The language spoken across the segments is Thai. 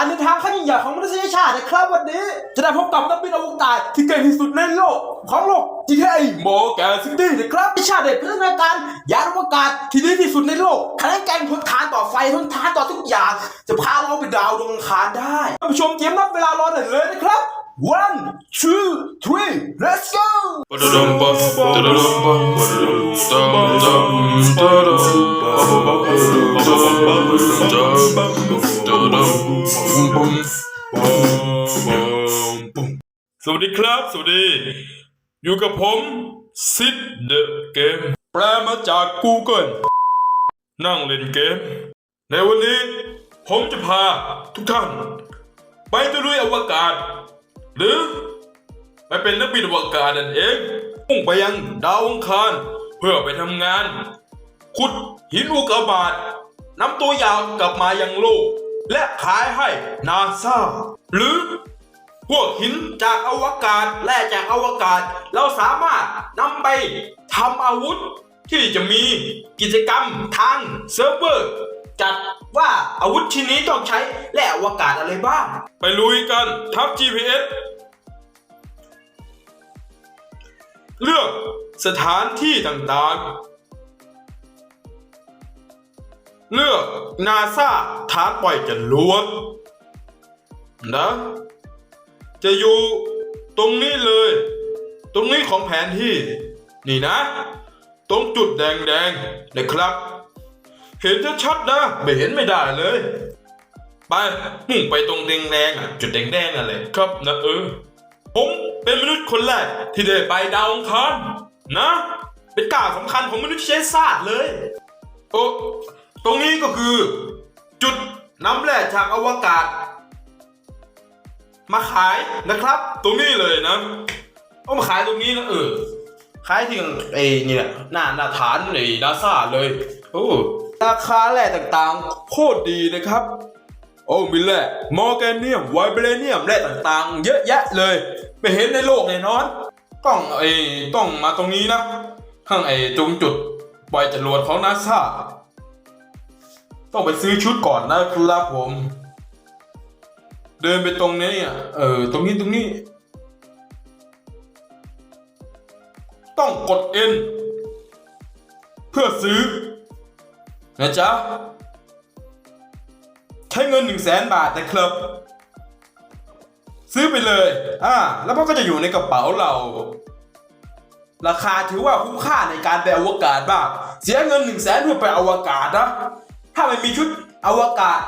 การเดินทางครั้งยิ่งใหญ่ของมนุษยชาตินะครับวันนี้ จะได้พบกับนักบินอวกาศที่เก่งที่สุดในโลกของโลก GTA โมแกซิตี้นะครับวิชาเด็ดพัฒนาการยานอวกาศที่ดีที่สุดในโลกแข็งแกร่งทนทานต่อไฟทนทานต่อทุกอย่าง จะพาเราไปดาวดวงอังคารได้ท่านผู้ชมเตรียมนับเวลารอหน่อยเลยนะครับ one two three let's go Ba-da-dum-bum, ดีครับ สวัสดี อยู่กับผมซิดเดอะเกมแปลมาจาก Google นั่งเล่นเกม ในวันนี้ผมจะพาทุกท่าน ไปตะลุยอวกาศ หรือ ไปเป็นนักบินอวกาศนั่นเองมุ่งไปยังดาวอังคาร เพื่อไปทำงาน ขุดหินอุกกาบาตนำตัวอย่างกลับมายังโลก และขายให้นาซาหรือ พวกหินจากอวกาศและจากอวกาศ เราสามารถนำไปทำอาวุธ ที่จะมีกิจกรรมทางเซิร์ฟเวอร์ จัดว่าอาวุธชิ้นนี้ต้องใช้และอวกาศอะไรบ้าง ไปลุยกันทับ GPS เลือกสถานที่ต่างๆ เลือกนาซาฐานปล่อยจรวดนะ จะอยู่ตรงนี้เลย ตรงนี้ของแผนที่ นี่นะ ตรงจุดแดงๆนะครับ เห็นชัดๆนะ ไม่เห็นไม่ได้เลย ไปมุ่งไปตรงแดงๆอะจุดแดงๆอะเลยครับนะเออ ผมเป็นมนุษย์คนแรกที่ได้ไปดาวอังคารนะ เป็นก้าวสำคัญของมนุษยชาติเลย โอ้ตรงนี้ก็คือ จุดน้ำแร่จากอวกาศ มาขายนะครับ ตรงนี้เลยนะเอามาขายตรงนี้นะเออขายที่ไอ้นี่แหละหน้าหน้าฐานไอ้นาซาเลยโอ้ราคาแร่ต่างๆโคตรดีนะครับ โอ้มีแร่มอร์แกเนียมไวเบรเนียมแร่ต่างๆ เยอะแยะเลย ไม่เห็นในโลกแน่นอนต้องไอ้ต้องมาตรงนี้นะข้างไอ้ตรงจุดปล่อยจรวดของนาซาต้องไปซื้อชุดก่อนนะครับผม เดินไปตรงนี้อะเออตรงนี้ตรงนี้ ต้องกด N เพื่อซื้อ นะจ๊ะ ใช้เงินหนึ่งแสนบาทนะครับ ซื้อไปเลย อ่า แล้วมันก็จะอยู่ในกระเป๋าเรา ราคาถือว่าคุ้มค่าในการไปอวกาศบ้างเสียเงินหนึ่งแสนเพื่อไปอวกาศนะ ถ้าไม่มีชุดอวกาศ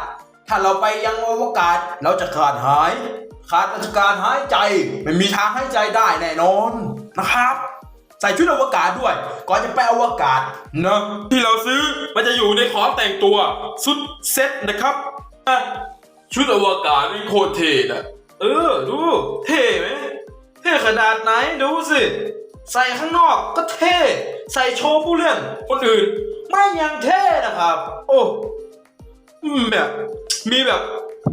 ถ้าเราไปยังอวกาศเราจะขาดหาย ขาดอากาศหายใจไม่มีทางหายใจได้แน่นอนนะครับใส่ชุดอวกาศด้วย ก่อนจะไปอวกาศนะที่เราซื้อมันจะอยู่ในของแต่งตัวชุดเซ็ตนะครับอะชุดอวกาศนี่โคตรเท่อะเออดูเท่ไหมเท่ขนาดไหนดูสิ ใส่ข้างนอกก็เท่ ใส่โชว์ผู้เล่นคนอื่น ไม่ยังเท่นะครับ โอ้ แบบ มีแบบ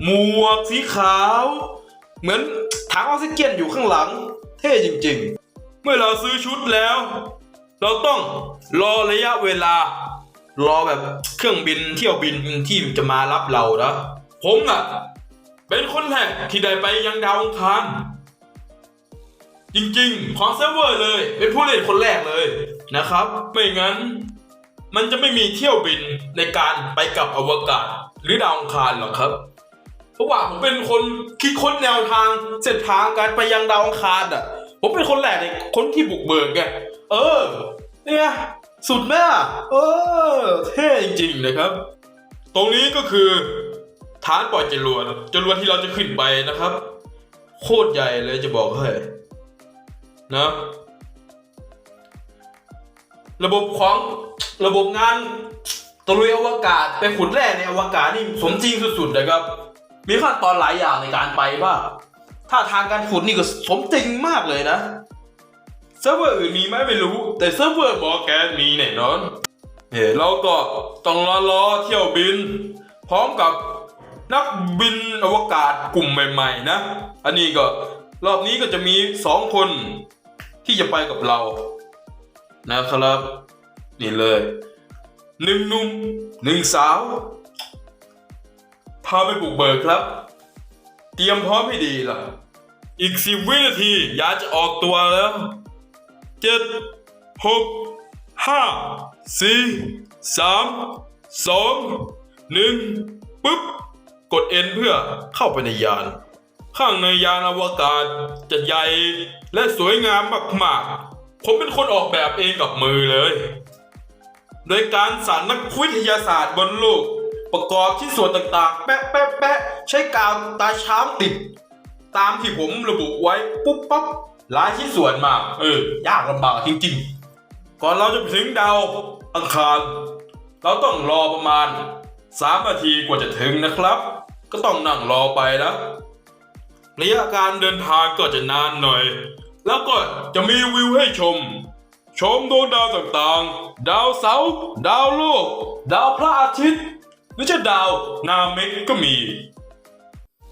หมวกสีขาว เหมือนถังออกซิเจนอยู่ข้างหลัง เท่จริง ๆ เมื่อเราซื้อชุดแล้ว เราต้องรอระยะเวลา รอแบบเครื่องบินเที่ยวบินที่จะมารับเรานะผมอะ เป็นคนแรกที่ได้ไปยังดาวอังคารจริงๆ ของเซิร์ฟเวอร์เลย เป็นผู้เล่นคนแรกเลยนะครับ ไม่งั้น มันจะไม่มีเที่ยวบินในการไปกับอวกาศหรือดาวอังคารหรอกครับ เพราะว่าผมเป็นคนคิดค้นแนวทางเส้นทางการไปยังดาวอังคารอะ ผมเป็นคนแรกในคนที่บุกเบิกไงเออ เนี่ยสุดแม่เออ เท่จริงๆนะครับ ตรงนี้ก็คือฐานปล่อยจรวดจรวดที่เราจะขึ้นไปนะครับ โคตรใหญ่เลยจะบอกให้นะ ระบบของ ระบบงานตะลุยอวกาศไปขุดแร่ในอวกาศนี่สมจริงสุดๆนะครับ มีขั้นตอนหลายอย่างในการไปว่าถ้าทางการขุดนี่ก็สมจริงมากเลยนะเซิร์ฟเวอร์อื่นมีไหมไม่รู้ แต่เซิร์ฟเวอร์บอกแกนมีแน่นอนเฮ้เราก็ต้องรอรอเที่ยวบิน พร้อมกับนักบินอวกาศกลุ่มใหม่ ๆ นะ อันนี้ก็รอบนี้ก็จะมีสองคนที่จะไปกับเรานะครับ นี่เลยหนึ่งหนุ่มหนึ่งสาวพาไปบุกเบิกครับ เตรียมพร้อมให้ดีล่ะ อีกสิบวินาทียานจะออกตัวแล้วเจ็ดหกห้าสี่สามสองหนึ่งปึ๊บ กด N เพื่อเข้าไปในยาน ข้างในยานอวกาศจะใหญ่และสวยงามมากๆ ผมเป็นคนออกแบบเองกับมือเลย โดยการสารนักวิทยาศาสตร์บนโลก ประกอบที่ส่วนต่างๆ แปะแปะแปะใช้กาวตาช้างติด ตามที่ผมระบุไว้ปุ๊บปั๊บหลายที่ส่วนมาก เออ ยากลำบากจริงๆ ก่อนเราจะไปถึงดาวอังคาร เราต้องรอประมาณ 3 นาทีกว่าจะถึงนะครับ ก็ต้องนั่งรอไปนะระยะการเดินทางก็จะนานหน่อย แล้วก็จะมีวิวให้ชม ชมดวงดาวต่างๆ ดาวเสาร์ดาวโลก ดาวพระอาทิตย์หรือจะดาวนาเมกก็มี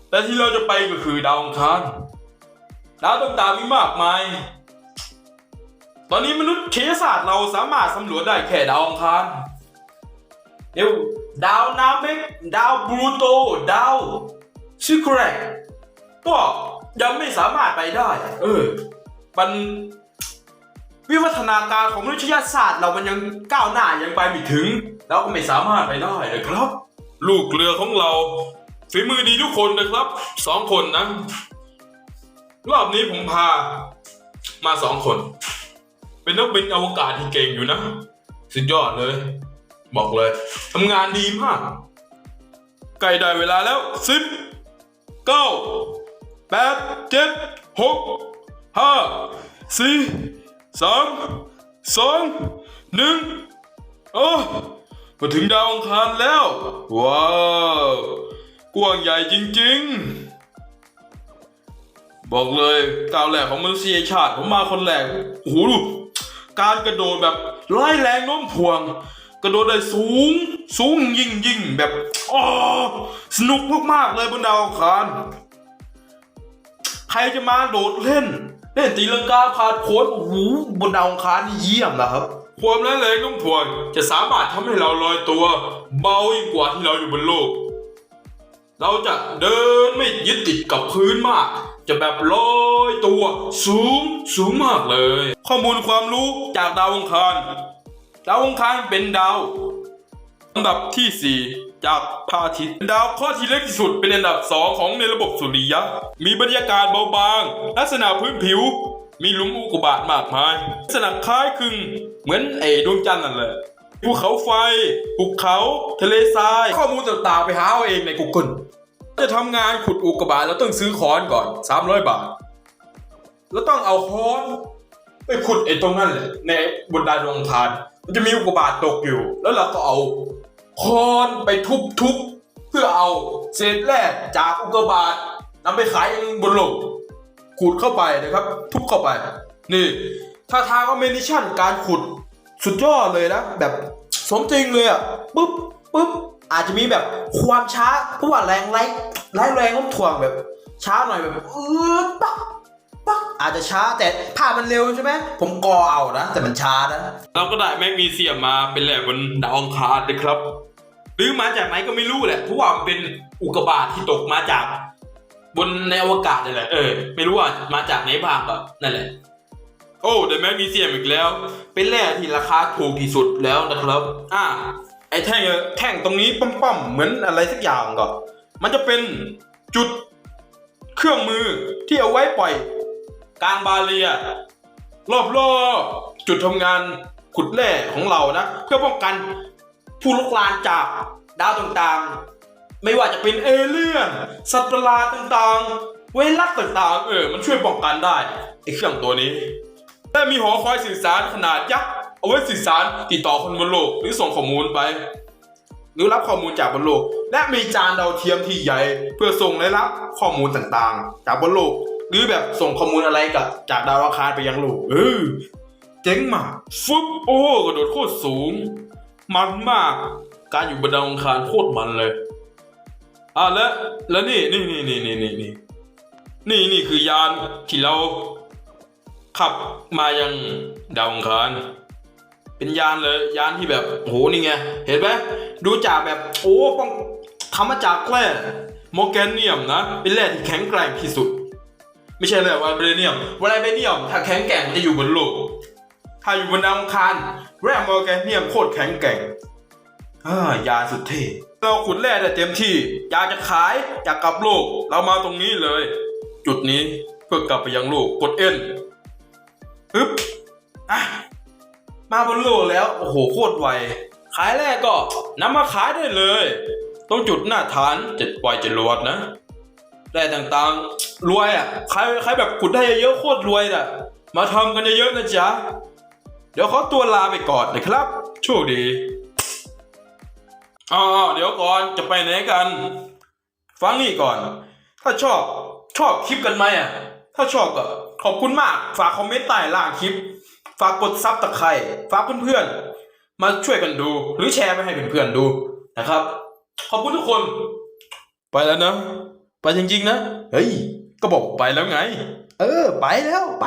แต่ที่เราจะไปก็คือดาวอังคารดาวต่างๆมีมากมาย ตอนนี้มนุษย์เคศาสตร์เราสามารถสำรวจได้แค่ดาวอังคารเดี๋ยวดาวนาเมกดาวบลูโต ดาวชิคแรกก็ยังไม่สามารถไปได้ เออมัน วิวัฒนาการของมนุษยศาสตร์ เรามันยังก้าวหน้ายังไปไม่ถึง เราก็ไม่สามารถไปได้นะครับ ลูกเรือของเราฝีมือดีทุกคนนะครับสองคนนะ รอบนี้ผมพา มาสองคน เป็นนักบินอวกาศที่เก่งอยู่นะ สุดยอดเลย บอกเลยทำงานดีมากใกล้ได้เวลาแล้วสิบเก้าแปดเจ็ดหกห้าสี่ สามสองหนึ่งโอ้มาถึงดาวอังคารแล้ว ว้าวกว้างใหญ่จริงๆ บอกเลยก้าวแรกของมนุษยชาติผมมาคนแรกโอ้โหดูการกระโดดแบบไล่แรงโน้มถ่วง กระโดดได้สูง สูงยิ่งยิ่งแบบอ๋อสนุกมากๆเลยบนดาวอังคารใครจะมาโดดเล่น เล่นตีลังกาผ่านโค้ดโอ้โหบนดาวองคารนี่เยี่ยมนะครับ ความแรงแรงโน้มถ่วงจะสามารถทำให้เราลอยตัว เบายิ่งกว่าที่เราอยู่บนโลก เราจะเดินไม่ยึดติดกับพื้นมาก จะแบบลอยตัว สูงสูงมากเลย ข้อมูลความรู้จากดาวองคารดาวองคารเป็นดาว อันดับที่ 4 จากพระอาทิตย์ดาวเคราะห์ที่เล็กที่สุดเป็นอันดับ 2 ของในระบบสุริยะ มีบรรยากาศเบาบาง ลักษณะพื้นผิว มีหลุมอุกกาบาตมากมาย ลักษณะคล้ายคลึงเหมือนไอ้ดวงจันทร์นั่นแหละภูเขาไฟภูเขาทะเลทราย ข้อมูลต่างๆไปหาเอาเองใน Google จะทำงานขุดอุกกาบาตเราต้องซื้อค้อนก่อน 300 บาท แล้วต้องเอาค้อนไปขุดไอ้ตรงนั้นแหละในบนดาวดวงอังคารมันจะมีอุกกาบาตตกอยู่ แล้วเราก็เอา ค้อนไปทุบๆ เพื่อเอาเศษแร่จากอุกกาบาตนำไปขายยังบนโลกขูดเข้าไปนะครับ ทุบเข้าไป นี่ท่าทางก็เมนิชั่นการขุดสุดยอดเลยนะ แบบสมจริงเลยอะปุ๊บปุ๊บอาจจะมีแบบความช้า เพราะว่าแรงไล่ไล่แรงโน้มถ่วงแบบ ช้าหน่อยแบบเอืดปักปั๊กอาจจะช้าแต่ภาพมันเร็วใช่ไหมผมกอเอานะ แต่มันช้านะเราก็ได้แมกนีเซียมมาเป็นแหล่บนดาวอังคารนะครับ หรือมาจากไหนก็ไม่รู้แหละเพราะว่ามันเป็นอุกกาบาตที่ตกมาจาก บนในอวกาศนี่แหละเออไม่รู้ว่ามาจากไหนบ้างก็นั่นแหละ โอ้ได้แมกนีเซียมอีกแล้ว เป็นแร่ที่ราคาถูกที่สุดแล้วนะครับ อ่า ไอ้แท่งแท่งตรงนี้ป้อมๆเหมือนอะไรสักอย่างก็ มันจะเป็นจุดเครื่องมือที่เอาไว้ปล่อยกลางบาเรียรอบๆจุดทำงานขุดแร่ของเรานะ เพื่อป้องกัน ผู้ลุกลานจากดาวต่างๆ ไม่ว่าจะเป็นเอเลี่ยนสัตว์ประหลาดต่างๆ ไวรัสต่างๆ เออ มันช่วยป้องกันได้ไอ้เครื่องตัวนี้และมีหอคอยสื่อสารขนาดยักษ์เอาไว้สื่อสารติดต่อคนบนโลกหรือส่งข้อมูลไปหรือรับข้อมูลจากบนโลก และมีจานดาวเทียมที่ใหญ่ เพื่อส่งและรับข้อมูลต่างๆ จากบนโลก หรือแบบส่งข้อมูลอะไรกับจากดาวอังคารไปยังโลกเออเจ๋งมากฟึบโอ้กระโดดโคตรสูง มันมาก การอยู่บนดาวอังคารโคตรมันเลย อะแล้วแล้วนี่นี่นี่นี่นี่นี่นี่นี่นี่คือยานที่เราขับมายังดาวอังคารเป็นยานเลยยานที่แบบโหนี่ไง เห็นไหมดูจากแบบโอ้ป้องทำมาจากแร่โมแกนเนียมนะ เป็นแร่ที่แข็งแกร่งที่สุด ไม่ใช่แร่ไวเบเนียมไวเบเนียม ถ้าแข็งแกร่งมันจะอยู่บนโลก ถ้าอยู่บนดาวอังคารแร่โมแกเนียมโคตรแข็งแกร่งยาสุดเท่เราขุดแร่ได้เต็มที่ อยากจะขายอยากกลับโลก เรามาตรงนี้เลย จุดนี้เพื่อกลับไปยังโลกกดเอ็นปึ๊บอะมาบนโลกแล้ว โอ้โหโคตรไว ขายแรกก็นำมาขายได้เลย ต้องจุดหน้าฐานเจ็ดปล่อยเจ็ดรวดนะแร่ต่างๆ รวยอะ ใครใครแบบขุดได้เยอะโคตรรวยอะ มาทำกันเยอะๆนะจ๊ะ เดี๋ยวขอตัวลาไปก่อนนะครับ โชคดีอ๋อเดี๋ยวก่อนจะไปไหนกัน ฟังนี่ก่อน ถ้าชอบชอบคลิปกันไหมอะ ถ้าชอบก็ขอบคุณมาก ฝากคอมเมนต์ใต้ล่างคลิป ฝากกดซับตะไคร่ฝากเพื่อนๆ มาช่วยกันดู หรือแชร์ไปให้เพื่อนๆดูนะครับ ขอบคุณทุกคน ไปแล้วนะ ไปจริงๆนะ เฮ้ย ก็บอกไปแล้วไง เออ ไปแล้วไป